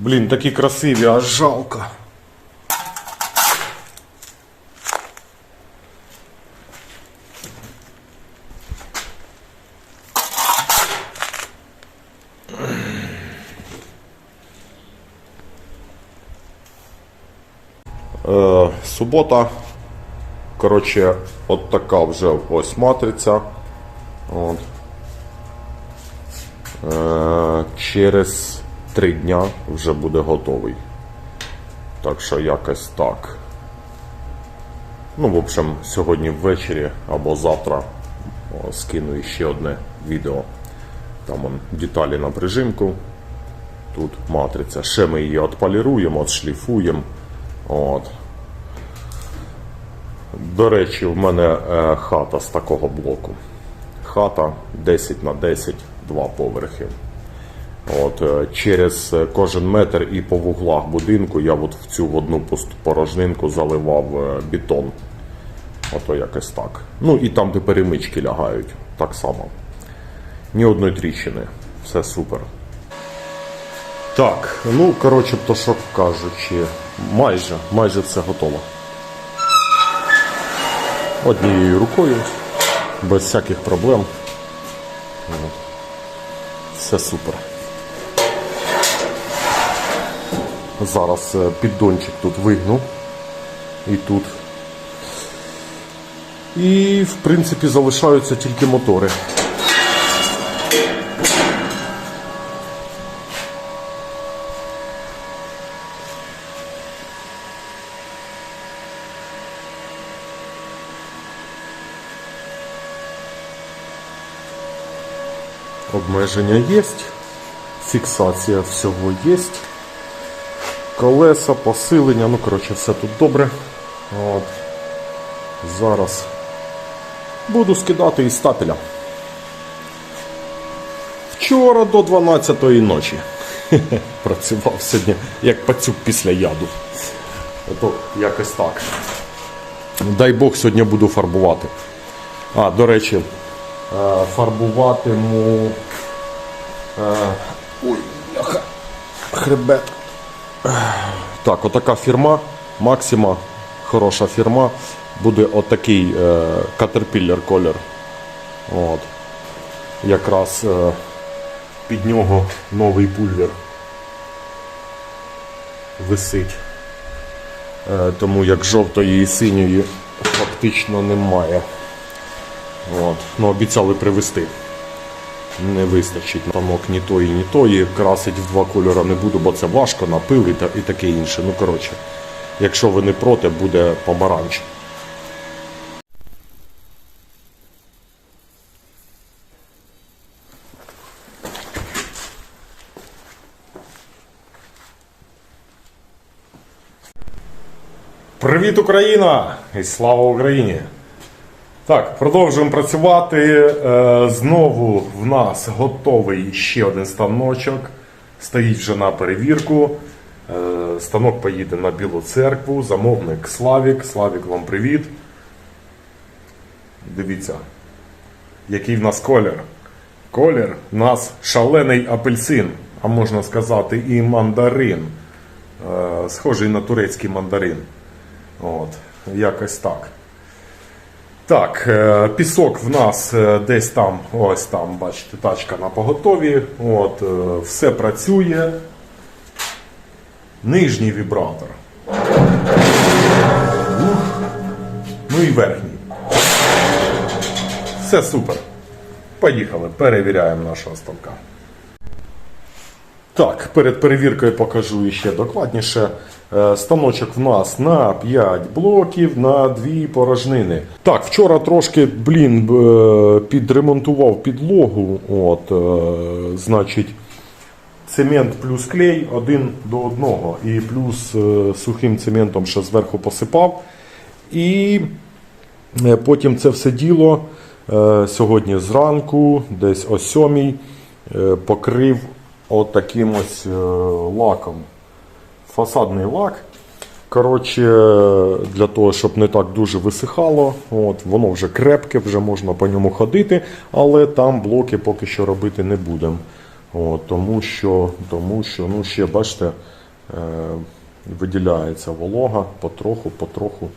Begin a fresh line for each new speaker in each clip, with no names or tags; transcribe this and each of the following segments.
Блін, такі красиві, аж жалко. Е, субота. Коротше, от така вже ось матриця. От. Е, через три дня вже буде готовий. Так що якось так. Ну, в общем, сьогодні ввечері або завтра скину ще одне відео. Там он, деталі на прижимку. Тут матриця. Ще ми її отполіруємо, отшліфуємо. От. До речі, в мене е, хата з такого блоку. Хата 10 на 10, два поверхи. От, е, через е, кожен метр і по вуглах будинку я от в цю одну порожнинку заливав е, бетон. Ото якось так. Ну і там, де перемички лягають, так само. Ні одної тріщини. Все супер. Так, ну коротше, то що кажучи, майже, майже все готово. Однією рукою, без всяких проблем. Все супер. Зараз е, піддончик тут вигну. І тут. І, в принципі, залишаються тільки мотори. Обмеження є, фіксація всього є. Колеса, посилення, ну коротше, все тут добре. От. Зараз буду скидати із стапеля. Вчора до 12-ї ночі. Працював сьогодні як пацюк після яду. Ото якось так. Дай Бог сьогодні буду фарбувати. А, до речі, е, фарбуватиму. е, Ой. Хребет. Так, отака фірма, Максима, хороша фірма. Буде отакий е, Caterpillar колір. От. Якраз е, під нього новий пульвер висить. Е, тому як жовтої і синьої фактично немає. От. Ну, обіцяли привезти. Не вистачить тамок ні тої, ні тої. Красить в два кольори не буду, бо це важко, напил і, та- і таке інше. Ну, коротше, якщо ви не проти, буде помаранч. Привіт, Україна! І слава Україні! Так, продовжуємо працювати. Е, Знову в нас готовий ще один станочок. Стоїть вже на перевірку. Е, Станок поїде на Білу церкву. Замовник Славік. Славік, вам привіт. Дивіться, який в нас колір. Колір у нас шалений апельсин, а можна сказати, і мандарин. Е, Схожий на турецький мандарин. От, якось так. Так, е, пісок в нас е, десь там, ось там, бачите, тачка на поготові. От, е, все працює. Нижній вібратор. Ну і верхній. Все супер. Поїхали, перевіряємо нашого ставка. Так, перед перевіркою покажу ще докладніше. Е, Станочок в нас на 5 блоків на 2 порожнини. Так, вчора трошки, блін, е, підремонтував підлогу. От, е, значить, цемент плюс клей один до одного. І плюс сухим цементом ще зверху посипав. І Потім це все діло сьогодні зранку, десь о сьомій, е, покрив отаким ось е, лаком. Фасадний лак. Коротше, для того, щоб не так дуже висихало, от, воно вже крепке, вже можна по ньому ходити, але там блоки поки що робити не будемо. От, тому що, тому що ну, ще бачите, е, виділяється волога потроху, потроху.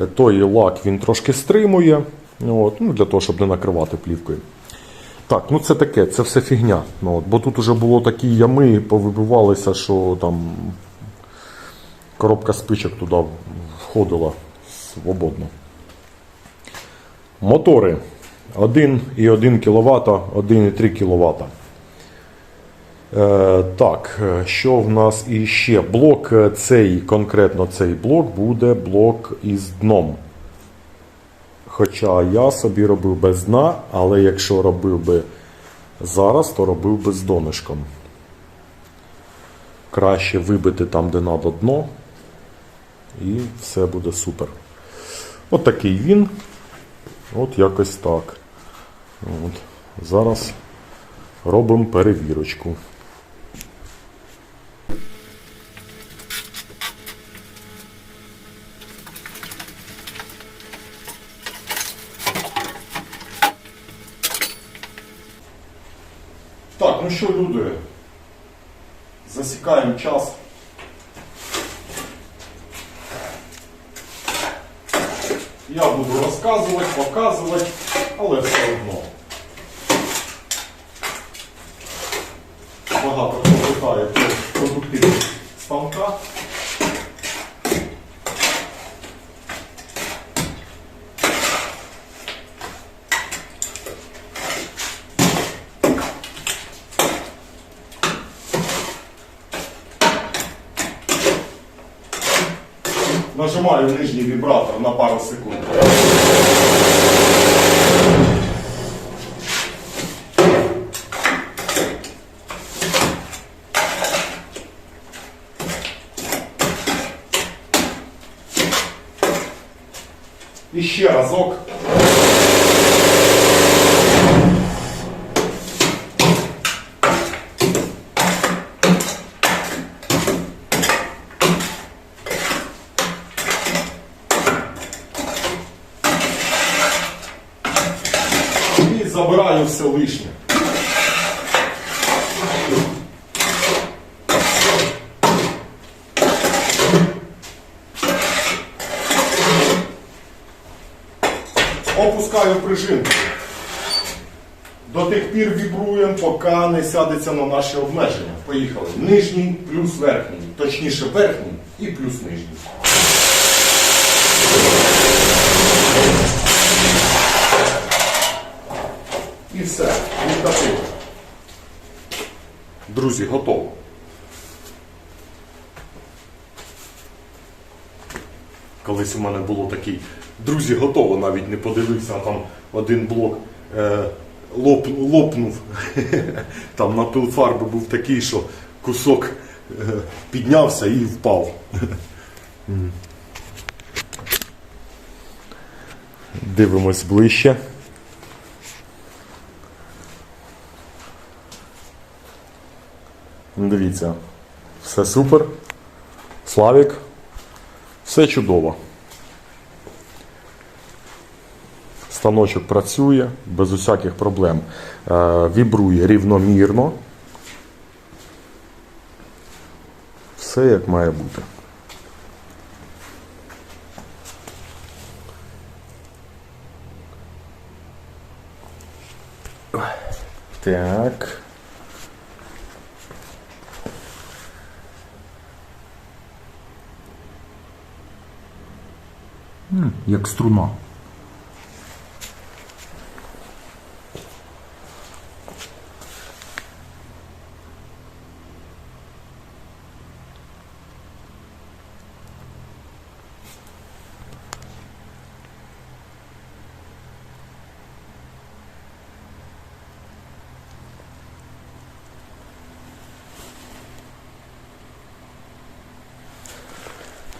Е, Той лак він трошки стримує, от, ну, для того, щоб не накривати плівкою. Так, ну це таке, це все фігня. Ну, от, бо тут вже було такі ями, повибивалися, що там коробка спичок туди входила свободно. Мотори 1,1 кВт, 1,3 кВт. Е, так, е, що в нас іще? Блок е, цей, конкретно цей блок буде блок із дном. Хоча я собі робив без дна, але якщо робив би зараз, то робив би з донишком. Краще вибити там, де треба дно, і все буде супер. От такий він. От якось так. От. Зараз робимо перевірочку. Що, люди, засікаємо час. Я буду розказувати, показувати, але все одно. Нажимаю нижній вібратор на пару секунд. І ще разок. Опускаю пружинку. До тих пір вібруємо, поки не сядеться на наші обмеження. Поїхали. Нижній плюс верхній. Точніше верхній і плюс нижній. І все, відкатили. Друзі, готово. Колись у мене було такий, друзі, готово, навіть не подивився, а там один блок е, лоп, лопнув. Там напил фарби був такий, що кусок е, піднявся і впав. Дивимось ближче. Дивіться, все супер. Славік, все чудово. Станочок працює без усяких проблем. Е, вібрує рівномірно. Все як має бути. Так.
як струна.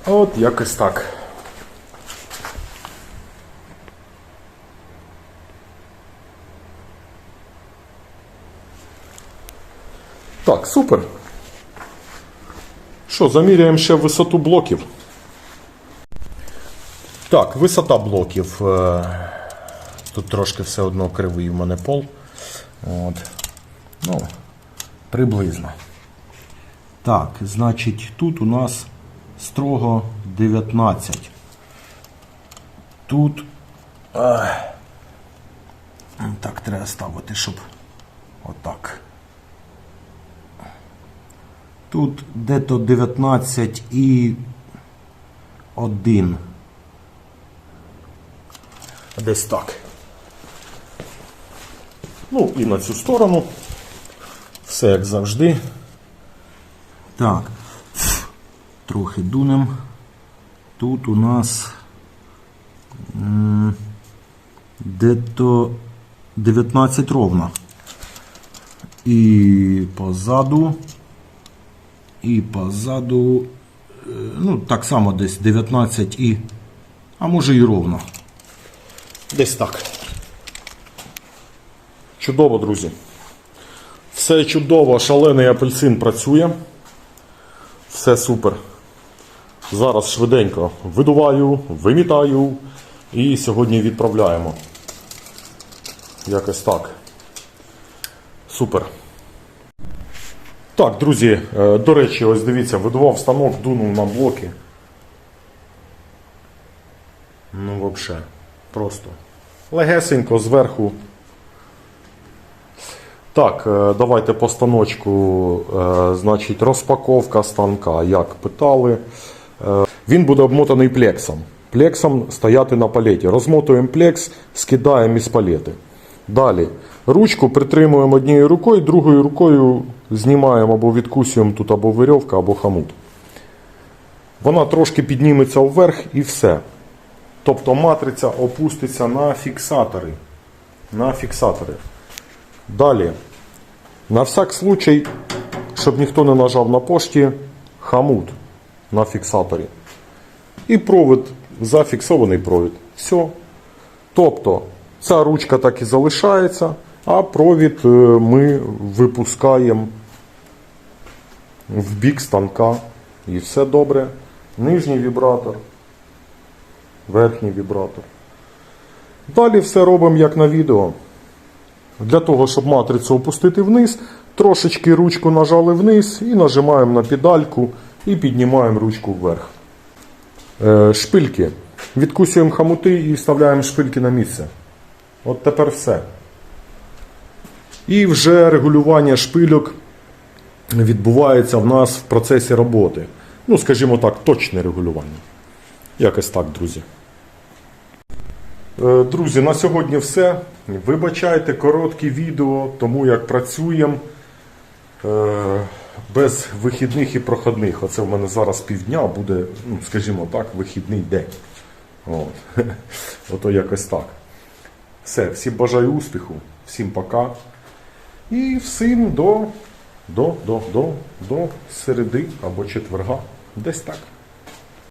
От якось так. Так, супер. Що, заміряємо ще висоту блоків. Так, висота блоків. Е, Тут трошки все одно кривий у мене пол. От. Ну, Приблизно. Так, значить, тут у нас строго 19. Тут. Ах, так треба ставити, щоб отак. Тут де-то 19 і 1. Десь так. Ну і на цю сторону. Все як завжди. Так. Трохи дунем. Тут у нас де-то 19 ровно. І позаду. І позаду. е, Ну, так само десь 19 і. А може і ровно. Десь так. Чудово, друзі. Все чудово, шалений апельсин працює. Все супер. Зараз швиденько видуваю, вимітаю і сьогодні відправляємо. Якось так. Супер. Так, друзі, е, до речі, ось дивіться, видував станок, дунув на блоки. Ну, взагалі, просто. Легесенько зверху. Так, е, давайте по станочку. Е, Значить, розпаковка станка, як питали. Він буде обмотаний плексом. Плексом стояти на палеті. Розмотуємо плекс, скидаємо із палети. Далі. Ручку притримуємо однією рукою, другою рукою знімаємо або відкусуємо тут або вирьовка, або хамут. Вона трошки підніметься вверх і все. Тобто матриця опуститься на фіксатори. На фіксатори. Далі. На всяк случай, щоб ніхто не нажав на пошті, хамут на фіксаторі. І провід, зафіксований провід. Все. Тобто, ця ручка так і залишається, а провід е, ми випускаємо в бік станка. І все добре. Нижній вібратор, верхній вібратор. Далі все робимо як на відео. Для того, щоб матрицю опустити вниз, трошечки ручку нажали вниз і нажимаємо на педальку і піднімаємо ручку вверх. Е, шпильки. Відкусуємо хамути і вставляємо шпильки на місце. От тепер все. І вже регулювання шпильок відбувається в нас в процесі роботи. Ну, скажімо так, точне регулювання. Якось так, друзі. Е, Друзі, на сьогодні все. Вибачайте коротке відео, тому як працюємо е, без вихідних і проходних. Оце в мене зараз півдня буде, ну, скажімо так, вихідний день. От. Ото якось так. Все, всім бажаю успіху, всім пока. І всім до, до, до, до, до середи або четверга. Десь так.